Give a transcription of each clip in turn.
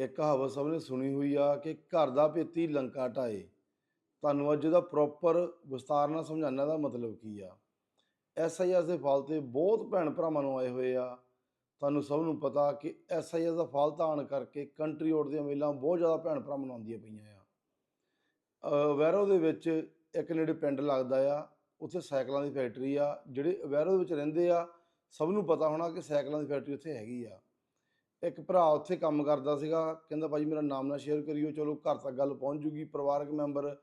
ਇੱਕ ਕਹਾਵਤ ਸਭ ਨੇ ਸੁਣੀ ਹੋਈ ਆ ਕਿ ਘਰ ਦਾ ਭੇਤੀ ਲੰਕਾ ਢਾਏ ਤੁਹਾਨੂੰ ਅੱਜ ਦਾ ਪ੍ਰੋਪਰ ਵਿਸਤਾਰ ਨਾਲ ਸਮਝਾਉਣ ਦਾ ਮਤਲਬ ਕੀ ਆ? ਐਸਆਈਐਸ ਦੇ ਫਲ ਤੇ ਬਹੁਤ ਭੈਣ ਭਰਾਵਾਂ ਨੂੰ ਆਏ ਹੋਏ ਆ। ਤੁਹਾਨੂੰ ਸਭ ਨੂੰ ਪਤਾ ਕਿ ਐਸਆਈਐਸ ਦਾ ਫਲ ਤਾਂ ਆਉਣ ਕਰਕੇ ਕੰਟਰੀ ਆਊਟ ਦੀਆਂ ਮੇਲਾਂ ਬਹੁਤ ਜ਼ਿਆਦਾ ਭੈਣ ਭਰਾਵਾਂ ਨੂੰ ਆਉਂਦੀਆਂ ਪਈਆਂ ਆ। ਵੈਰੋ ਦੇ ਵਿੱਚ ਇੱਕ ਨੇੜੇ ਪਿੰਡ ਲੱਗਦਾ ਆ। ਉੱਥੇ ਸਾਈਕਲਾਂ ਦੀ ਫੈਕਟਰੀ ਆ। ਜਿਹੜੇ ਵੈਰੋ ਦੇ ਵਿੱਚ ਰਹਿੰਦੇ ਆ, ਸਭ ਨੂੰ ਪਤਾ ਹੋਣਾ ਕਿ ਸਾਈਕਲਾਂ ਦੀ ਫੈਕਟਰੀ ਉੱਥੇ ਹੈਗੀ ਆ। ਇੱਕ ਭਰਾ ਉੱਥੇ ਕੰਮ ਕਰਦਾ ਸੀਗਾ, ਕਹਿੰਦਾ ਭਾਜੀ ਮੇਰਾ ਨਾਮ ਨਾ ਸ਼ੇਅਰ ਕਰਿਓ, ਚਲੋ ਘਰ ਤੱਕ ਗੱਲ ਪਹੁੰਚ ਜੂਗੀ, ਪਰਿਵਾਰਕ ਮੈਂਬਰ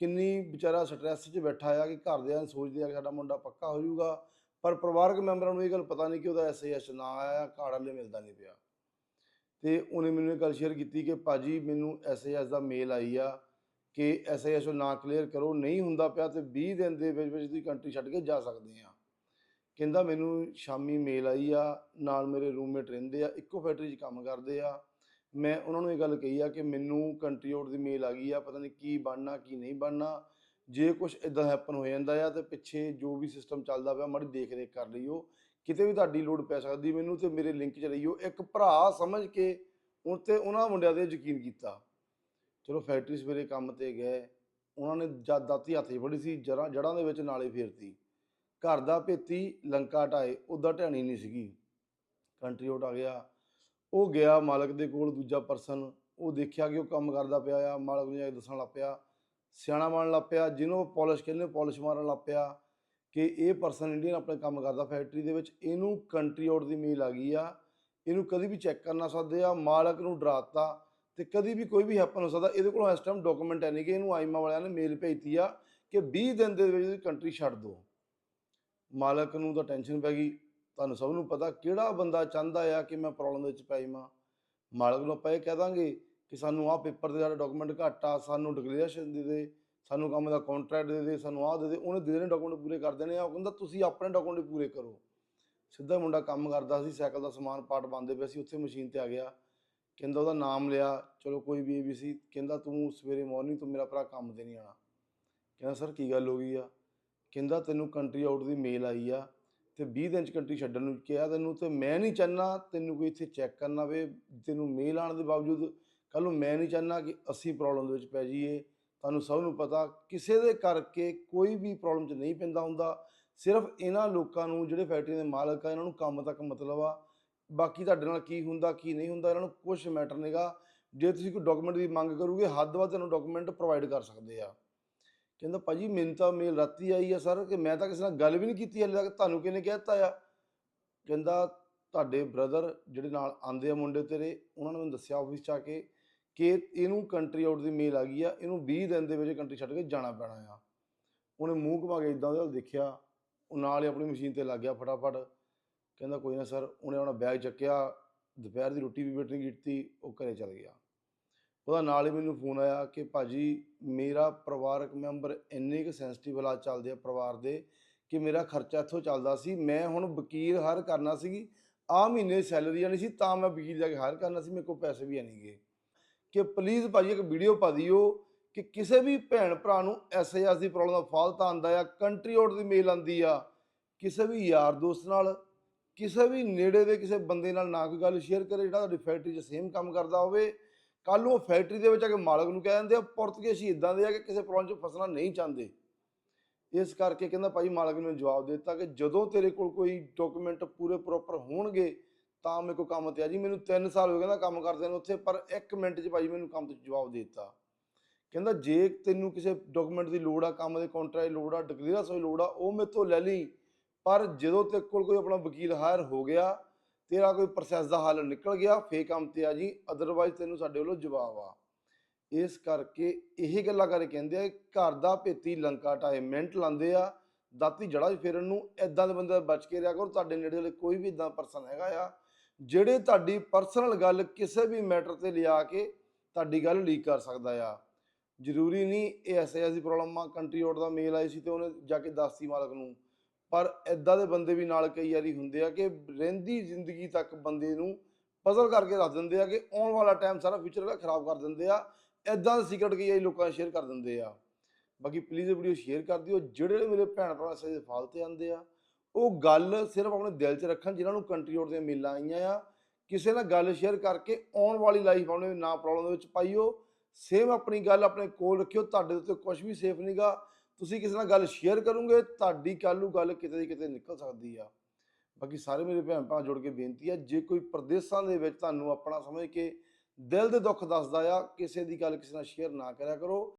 ਕਿੰਨੀ ਵਿਚਾਰਾ ਸਟ੍ਰੈਸ 'ਚ ਬੈਠਾ ਆ ਕਿ ਘਰਦਿਆਂ ਨੂੰ ਸੋਚਦੇ ਆ ਕਿ ਸਾਡਾ ਮੁੰਡਾ ਪੱਕਾ ਹੋ ਜਾਊਗਾ, ਪਰ ਪਰਿਵਾਰਕ ਮੈਂਬਰਾਂ ਨੂੰ ਇਹ ਗੱਲ ਪਤਾ ਨਹੀਂ ਕਿ ਉਹਦਾ ਐਸਏਐਸ ਨਾ ਆਇਆ ਕਾਰਡ ਵਾਲੇ ਮਿਲਦਾ ਨਹੀਂ ਪਿਆ। ਤੇ ਉਹਨੇ ਮੈਨੂੰ ਇਹ ਗੱਲ ਸ਼ੇਅਰ ਕੀਤੀ ਕਿ ਭਾਜੀ ਮੈਨੂੰ ਐਸਏਐਸ ਦਾ ਮੇਲ ਆਈ ਆ ਕਿ ਐਸਏਐਸ ਨਾ ਕਲੀਅਰ ਕਰੋ, ਨਹੀਂ ਹੁੰਦਾ ਪਿਆ ਤੇ 20 ਦਿਨ ਦੇ ਵਿੱਚ ਵਿੱਚ ਤੁਸੀਂ ਕੰਟਰੀ ਛੱਡ ਕੇ ਜਾ ਸਕਦੇ ਆ। ਕਹਿੰਦਾ ਮੈਨੂੰ ਸ਼ਾਮੀ ਮੇਲ ਆਈ ਆ, ਨਾਲ ਮੇਰੇ ਰੂਮਮੇਟ ਰਹਿੰਦੇ ਆ, ਇੱਕੋ ਫੈਕਟਰੀ 'ਚ ਕੰਮ ਕਰਦੇ ਆ। ਮੈਂ ਉਹਨਾਂ ਨੂੰ ਇਹ ਗੱਲ ਕਹੀ ਆ ਕਿ ਮੈਨੂੰ ਕੰਟਰੀ ਆਊਟ ਦੀ ਮੇਲ ਆ ਗਈ ਆ, ਪਤਾ ਨਹੀਂ ਕੀ ਬਣਨਾ, ਕੀ ਨਹੀਂ ਬਣਨਾ। ਜੇ ਕੁਝ ਇਦਾਂ ਹੈਪਨ ਹੋ ਜਾਂਦਾ ਆ ਤੇ ਪਿੱਛੇ ਜੋ ਵੀ ਸਿਸਟਮ ਚੱਲਦਾ ਪਿਆ, ਮਾੜੀ ਦੇਖ ਰੇਖ ਕਰ ਲਈਓ। ਕਿਤੇ ਵੀ ਤੁਹਾਡੀ ਲੋੜ ਪੈ ਸਕਦੀ, ਮੈਨੂੰ ਤੇ ਮੇਰੇ ਲਿੰਕ 'ਚ ਰਹੀਓ। ਇੱਕ ਭਰਾ ਸਮਝ ਕੇ ਉਹ ਤੇ ਉਹਨਾਂ ਮੁੰਡਿਆਂ ਤੇ ਯਕੀਨ ਕੀਤਾ। ਚਲੋ ਫੈਕਟਰੀ ਸਵੇਰੇ ਕੰਮ ਤੇ ਗਏ, ਉਹਨਾਂ ਨੇ ਜਦ ਦਾਤੀ ਹੱਥ 'ਚ ਫੜੀ ਸੀ, ਜੜ੍ਹਾਂ ਜੜਾਂ ਦੇ ਵਿੱਚ ਨਾਲੇ ਫੇਰਤੀ। ਘਰ ਦਾ ਭੇਤੀ ਲੰਕਾ ਢਾਏ ਉਹਦਾ ਢਾਣੀ ਨਹੀਂ ਸੀਗੀ। ਕੰਟਰੀ ਆਊਟ ਆ ਗਿਆ। ਉਹ ਗਿਆ ਮਾਲਕ ਦੇ ਕੋਲ, ਦੂਜਾ ਪਰਸਨ ਉਹ ਦੇਖਿਆ ਕਿ ਉਹ ਕੰਮ ਕਰਦਾ ਪਿਆ ਆ, ਮਾਲਕ ਨੂੰ ਜਾ ਕੇ ਦੱਸਣ ਲੱਗ ਪਿਆ। ਸਿਆਣਾ ਬਣਨ ਲੱਗ ਪਿਆ, ਜਿਹਨੂੰ ਪਾਲਿਸ਼ ਕਹਿੰਦੇ ਪਾਲਿਸ਼ ਮਾਰਨ ਲੱਗ ਪਿਆ ਕਿ ਇਹ ਪਰਸਨ ਇੰਡੀਅਨ ਆਪਣੇ ਕੰਮ ਕਰਦਾ ਫੈਕਟਰੀ ਦੇ ਵਿੱਚ। ਇਹਨੂੰ ਕੰਟਰੀ ਆਊਟ ਦੀ ਮੇਲ ਆ ਗਈ ਆ। ਇਹਨੂੰ ਕਦੀ ਵੀ ਚੈੱਕ ਕਰਨਾ ਸਕਦੇ ਆ। ਮਾਲਕ ਨੂੰ ਡਰਾਤਾ ਤੇ ਕਦੀ ਵੀ ਕੋਈ ਵੀ ਹੈਪਨ ਹੋ ਸਕਦਾ। ਇਹਦੇ ਕੋਲ ਇਸ ਟਾਈਮ ਡਾਕੂਮੈਂਟ ਹੈ ਨਹੀਂ ਕਿ ਇਹਨੂੰ ਆਈਮਾ ਵਾਲਿਆਂ ਨੇ ਮੇਲ ਭੇਜਤੀ ਆ ਕਿ 20 ਦਿਨ ਦੇ ਵਿੱਚ ਕੰਟਰੀ ਛੱਡ ਦਿਓ। ਮਾਲਕ ਨੂੰ ਤਾਂ ਟੈਨਸ਼ਨ ਪੈ ਗਈ। ਤੁਹਾਨੂੰ ਸਭ ਨੂੰ ਪਤਾ ਕਿਹੜਾ ਬੰਦਾ ਚਾਹੁੰਦਾ ਆ ਕਿ ਮੈਂ ਪ੍ਰੋਬਲਮ ਵਿੱਚ ਪੈ ਜਾਵਾਂ ਮਾਲਕ ਨੂੰ ਆਪਾਂ ਇਹ ਕਹਿ ਦਾਂਗੇ ਕਿ ਸਾਨੂੰ ਆਹ ਪੇਪਰ ਦੇ ਸਾਡੇ ਡਾਕੂਮੈਂਟ ਘੱਟ ਆ, ਸਾਨੂੰ ਡਿਕਲੇਰੇਸ਼ਨ ਦੇ ਦੇ, ਸਾਨੂੰ ਕੰਮ ਦਾ ਕੰਟਰੈਕਟ ਦੇ ਦੇ, ਸਾਨੂੰ ਆਹ ਦੇ ਦੇ, ਉਹਨੇ ਦੇ ਦੇਣੇ ਡਾਕੂਮੈਂਟ ਪੂਰੇ ਕਰ ਦੇਣੇ ਆ। ਉਹ ਕਹਿੰਦਾ, ਤੁਸੀਂ ਆਪਣੇ ਡਾਕੂਮੈਂਟ ਪੂਰੇ ਕਰੋ। ਸਿੱਧਾ ਮੁੰਡਾ ਕੰਮ ਕਰਦਾ ਸੀ, ਸਾਈਕਲ ਦਾ ਸਮਾਨ ਪਾਰਟ ਬੰਦੇ ਪਏ ਸੀ, ਉੱਥੇ ਮਸ਼ੀਨ ਤੇ ਆ ਗਿਆ। ਕਹਿੰਦਾ ਉਹਦਾ ਨਾਮ ਲਿਆ, ਚਲੋ ਕੋਈ ਵੀ ਏਬੀਸੀ ਕਹਿੰਦਾ, ਤੂੰ ਸਵੇਰੇ ਮਾਰਨਿੰਗ ਤੋਂ ਮੇਰਾ ਭਰਾ ਕੰਮ ਤੇ ਨਹੀਂ ਆਣਾ ਕਹਿੰਦਾ, ਸਰ, ਕੀ ਗੱਲ ਹੋ ਗਈ ਆ? ਕਹਿੰਦਾ ਤੈਨੂੰ ਕੰਟਰੀ ਆਊਟ ਦੀ ਮੇਲ ਆਈ ਆ ਤੇ 20 ਦਿਨ ਚ ਕੰਟਰੀ ਛੱਡਣ ਨੂੰ ਕਿਹਾ ਤੈਨੂੰ ਤੇ ਮੈਂ ਨਹੀਂ ਚਾਹਨਾ ਤੈਨੂੰ ਕੋਈ ਇੱਥੇ ਚੈੱਕ ਕਰਨਾ ਵੇ ਤੈਨੂੰ ਮੇਲ ਆਉਣ ਦੇ ਬਾਵਜੂਦ ਕੱਲ ਨੂੰ ਮੈਂ ਨਹੀਂ ਚਾਹਨਾ ਕਿ ਅਸੀਂ ਪ੍ਰੋਬਲਮ ਦੇ ਵਿੱਚ ਪੈ ਜਾਈਏ। ਤੁਹਾਨੂੰ ਸਭ ਨੂੰ ਪਤਾ ਕਿਸੇ ਦੇ ਕਰਕੇ ਕੋਈ ਵੀ ਪ੍ਰੋਬਲਮ 'ਚ ਨਹੀਂ ਪੈਂਦਾ ਹੁੰਦਾ। ਸਿਰਫ ਇਹਨਾਂ ਲੋਕਾਂ ਨੂੰ, ਜਿਹੜੇ ਫੈਕਟਰੀ ਦੇ ਮਾਲਕ ਆ, ਇਹਨਾਂ ਨੂੰ ਕੰਮ ਤੱਕ ਮਤਲਬ ਆ। ਬਾਕੀ ਤੁਹਾਡੇ ਨਾਲ ਕੀ ਹੁੰਦਾ, ਕੀ ਨਹੀਂ ਹੁੰਦਾ, ਇਹਨਾਂ ਨੂੰ ਕੁਝ ਮੈਟਰ ਨਹੀਂਗਾ ਜੇ ਤੁਸੀਂ ਕੋਈ ਡਾਕੂਮੈਂਟ ਦੀ ਮੰਗ ਕਰੋਗੇ, ਹੱਦ ਵੱਧ ਤੁਹਾਨੂੰ ਡਾਕੂਮੈਂਟ ਪ੍ਰੋਵਾਈਡ ਕਰ ਸਕਦੇ ਆ। ਕਹਿੰਦਾ, ਭਾਜੀ, ਮੈਨੂੰ ਤਾਂ ਮੇਲ ਰਾਤੀ ਆਈ ਆ ਸਰ ਕਿ ਮੈਂ ਤਾਂ ਕਿਸੇ ਨਾਲ ਗੱਲ ਵੀ ਨਹੀਂ ਕੀਤੀ ਹਲੇ ਤੱਕ, ਤੁਹਾਨੂੰ ਕਿਹਨੇ ਕਹਿ ਦਿੱਤਾ ਆ? ਕਹਿੰਦਾ, ਤੁਹਾਡੇ ਬ੍ਰਦਰ ਜਿਹੜੇ ਨਾਲ ਆਂਦੇ ਆ ਮੁੰਡੇ ਤੇਰੇ, ਉਹਨਾਂ ਨੇ ਮੈਨੂੰ ਦੱਸਿਆ ਆਫਿਸ 'ਚ ਆ ਕੇ ਕਿ ਇਹਨੂੰ ਕੰਟਰੀ ਆਊਟ ਦੀ ਮੇਲ ਆ ਗਈ ਆ, ਇਹਨੂੰ 20 ਦਿਨ ਦੇ ਵਿੱਚ ਕੰਟਰੀ ਛੱਡ ਕੇ ਜਾਣਾ ਪੈਣਾ ਆ। ਉਹਨੇ ਮੂੰਹ ਘੁਮਾ ਕੇ ਇਦਾਂ ਉਹਦੇ ਵੱਲ ਦੇਖਿਆ, ਉਹ ਨਾਲ ਹੀ ਆਪਣੀ ਮਸ਼ੀਨ ਤੇ ਲੱਗ ਗਿਆ ਫਟਾਫਟ। ਕਹਿੰਦਾ, ਕੋਈ ਨਾ ਸਰ, ਉਹਨੇ ਆਪਣਾ ਬੈਗ ਚੱਕਿਆ, ਦੁਪਹਿਰ ਦੀ ਰੋਟੀ ਵੀ ਵੇਟ ਨਹੀਂ ਕੀਤੀ, ਉਹ ਘਰੇ ਚਲ ਗਿਆ। ਉਹਦਾ ਨਾਲ ਹੀ ਮੈਨੂੰ ਫੋਨ ਆਇਆ ਕਿ ਭਾਜੀ ਮੇਰਾ ਪਰਿਵਾਰਕ ਮੈਂਬਰ ਇੰਨੇ ਕੁ ਸੈਂਸਿਟਿਵ ਹਾਲਾਤ ਚੱਲਦੇ ਆ ਪਰਿਵਾਰ ਦੇ ਕਿ ਮੇਰਾ ਖਰਚਾ ਇੱਥੋਂ ਚੱਲਦਾ ਸੀ, ਮੈਂ ਹੁਣ ਵਕੀਲ ਹਾਇਰ ਕਰਨਾ ਸੀਗੀ ਆ ਮਹੀਨੇ ਸੈਲਰੀ ਆਣੀ ਸੀ ਤਾਂ ਮੈਂ ਵਕੀਲ ਜਾ ਕੇ ਹਾਇਰ ਕਰਨਾ ਸੀ, ਮੇਰੇ ਕੋਲ ਪੈਸੇ ਵੀ ਨਹੀਂਗੇ ਕਿ ਪਲੀਜ਼ ਭਾਜੀ ਇੱਕ ਵੀਡੀਓ ਪਾ ਦਿਓ ਕਿ ਕਿਸੇ ਵੀ ਭੈਣ ਭਰਾ ਨੂੰ ਐਸਆਈਐਸ ਦੀ ਪ੍ਰੋਬਲਮ ਦਾ ਫਾਲਟ ਆਂਦਾ ਆ ਕੰਟਰੀ ਆਊਟ ਦੀ ਮੇਲ ਆਂਦੀ ਆ, ਕਿਸੇ ਵੀ ਯਾਰ ਦੋਸਤ ਨਾਲ, ਕਿਸੇ ਵੀ ਨੇੜੇ ਦੇ ਕਿਸੇ ਬੰਦੇ ਨਾਲ ਨਾ ਕੋਈ ਗੱਲ ਸ਼ੇਅਰ ਕਰੇ, ਜਿਹੜਾ ਤੁਹਾਡੀ ਫੈਕਟਰੀ 'ਚ ਸੇਮ ਕੰਮ ਕਰਦਾ ਹੋਵੇ ਕੱਲ ਨੂੰ ਉਹ ਫੈਕਟਰੀ ਦੇ ਵਿੱਚ ਆ ਕੇ ਮਾਲਕ ਨੂੰ ਕਹਿ ਦਿੰਦੇ ਆ, ਪੁਰਤਗੇਜ਼ੀ ਇਦਾਂ ਦੇ ਆ ਕਿ ਕਿਸੇ ਪ੍ਰੋਬਲਮ 'ਚ ਫਸਣਾ ਨਹੀਂ ਚਾਹੁੰਦੇ। ਇਸ ਕਰਕੇ ਕਹਿੰਦਾ, ਭਾਈ ਮਾਲਕ ਨੇ ਜਵਾਬ ਦੇ ਦਿੱਤਾ ਕਿ ਜਦੋਂ ਤੇਰੇ ਕੋਲ ਕੋਈ ਡਾਕੂਮੈਂਟ ਪੂਰੇ ਪ੍ਰੋਪਰ ਹੋਣਗੇ, ਤਾਂ ਮੇਰੇ ਕੋਲ ਕੰਮ ਤੇ ਆ ਜੀ। ਮੈਨੂੰ 3 ਸਾਲ ਹੋ ਗਏ ਕਹਿੰਦਾ ਕੰਮ ਕਰਦੇ ਨੂੰ ਉੱਥੇ, ਪਰ 1 ਮਿੰਟ 'ਚ ਭਾਈ ਮੈਨੂੰ ਕੰਮ ਤੋਂ ਜਵਾਬ ਦੇ ਦਿੱਤਾ। ਕਹਿੰਦਾ, ਜੇ ਤੈਨੂੰ ਕਿਸੇ ਡਾਕੂਮੈਂਟ ਦੀ ਲੋੜ ਆ, ਕੰਮ ਦੇ ਕੰਟਰੈਕਟ ਦੀ ਲੋੜ ਆ ਡਿਕਲੇਅਰਸ ਦੀ ਲੋੜ ਆ, ਉਹ ਮੇਰੇ ਤੋਂ ਲੈ ਲਈ। ਪਰ ਜਦੋਂ ਤੇਰੇ ਕੋਲ ਕੋਈ ਆਪਣਾ ਵਕੀਲ ਹਾਇਰ ਹੋ ਗਿਆ ਤੇਰਾ ਕੋਈ ਪ੍ਰੋਸੈਸ ਦਾ ਹੱਲ ਨਿਕਲ ਗਿਆ ਫੇਕ ਕੰਮ ਤੇ ਆ ਜੀ ਅਦਰਵਾਈਜ਼ ਤੈਨੂੰ ਸਾਡੇ ਵੱਲੋਂ ਜਵਾਬ ਆ। ਇਸ ਕਰਕੇ ਇਹ ਗੱਲਾਂ ਕਰੇ ਕਹਿੰਦੇ ਆ, ਘਰ ਦਾ ਭੇਤੀ ਲੰਕਾ ਟਾਏ ਮਿੰਟ ਲਾਉਂਦੇ ਆ, ਦਾਤੀ ਜੜਾ ਫੇਰਨ ਨੂੰ ਐਦਾਂ ਦੇ ਬੰਦੇ ਬਚ ਕੇ ਰਿਹਾ ਕਰੋ, ਤੁਹਾਡੇ ਨੇੜੇ ਵਾਲੇ ਕੋਈ ਵੀ ਇਦਾਂ ਪਰਸਨ ਹੈਗਾ ਆ, ਜਿਹੜੇ ਤੁਹਾਡੀ ਪਰਸਨਲ ਗੱਲ ਕਿਸੇ ਵੀ ਮੈਟਰ ਤੇ ਲਿਆ ਕੇ ਤੁਹਾਡੀ ਗੱਲ ਲੀਕ ਕਰ ਸਕਦਾ ਆ। ਜ਼ਰੂਰੀ ਨਹੀਂ, ਇਹ ਐਸਐਸ ਦੀ ਪ੍ਰੋਬਲਮ ਆ ਕੰਟਰੀ ਆਊਟ ਦਾ ਮੇਲ ਆਈ ਸੀ ਤੇ ਉਹਨੇ ਜਾ ਕੇ ਦੱਸਤੀ ਮਾਲਕ ਨੂੰ। ਪਰ ਐਦਾਂ ਦੇ ਬੰਦੇ ਵੀ ਨਾਲ ਕਈ ਵਾਰੀ ਹੁੰਦੇ ਆ ਕਿ ਰਹਿੰਦੀ ਜ਼ਿੰਦਗੀ ਤੱਕ ਬੰਦੇ ਨੂੰ ਪਜ਼ਲ ਕਰਕੇ ਰੱਖ ਦਿੰਦੇ ਆ ਕਿ ਆਉਣ ਵਾਲਾ ਟਾਈਮ ਸਾਰਾ ਫਿਊਚਰ ਦਾ ਖਰਾਬ ਕਰ ਦਿੰਦੇ ਆ ਐਦਾਂ ਦੇ ਸੀਕਰਟ ਕਈ ਵਾਰੀ ਲੋਕਾਂ ਨੂੰ ਸ਼ੇਅਰ ਕਰ ਦਿੰਦੇ ਆ। ਬਾਕੀ ਪਲੀਜ਼ ਇਹ ਵੀਡੀਓ ਸ਼ੇਅਰ ਕਰ ਦਿਓ, ਜਿਹੜੇ ਮੇਰੇ ਭੈਣ ਭਰਾ ਸੇ ਫਾਲਤੇ ਆਂਦੇ ਆ, ਉਹ ਗੱਲ ਸਿਰਫ ਆਪਣੇ ਦਿਲ 'ਚ ਰੱਖਣ, ਜਿਨ੍ਹਾਂ ਨੂੰ ਕੰਟਰੀ ਆਊਟ ਦੀਆਂ ਮੇਲਾਂ ਆਈਆਂ ਆ, ਕਿਸੇ ਨਾਲ ਗੱਲ ਸ਼ੇਅਰ ਕਰਕੇ ਆਉਣ ਵਾਲੀ ਲਾਈਫ ਆਪਣੇ ਨਾ ਪ੍ਰੋਬਲਮ ਦੇ ਵਿੱਚ ਪਾਈਓ ਸੇਮ ਆਪਣੀ ਗੱਲ ਆਪਣੇ ਕੋਲ ਰੱਖਿਓ, ਤੁਹਾਡੇ ਉੱਤੇ ਕੁਝ ਵੀ ਸੇਫ ਨਹੀਂਗਾ ਤੁਸੀਂ ਕਿਸੇ ਨਾਲ ਗੱਲ ਸ਼ੇਅਰ ਕਰੋਗੇ, ਤੁਹਾਡੀ ਕੱਲ੍ਹ ਨੂੰ ਗੱਲ ਕਿਤੇ ਦੀ ਕਿਤੇ ਨਿਕਲ ਸਕਦੀ ਆ। ਬਾਕੀ ਸਾਰੇ ਮੇਰੇ ਭੈਣ ਭਰਾ ਜੁੜ ਕੇ ਬੇਨਤੀ ਆ, ਜੇ ਕੋਈ ਪ੍ਰਦੇਸ਼ਾਂ ਦੇ ਵਿੱਚ ਤੁਹਾਨੂੰ ਆਪਣਾ ਸਮਝ ਕੇ ਦਿਲ ਦੇ ਦੁੱਖ ਦੱਸਦਾ ਆ, ਕਿਸੇ ਦੀ ਗੱਲ ਕਿਸੇ ਨਾਲ ਸ਼ੇਅਰ ਨਾ ਕਰਿਆ ਕਰੋ।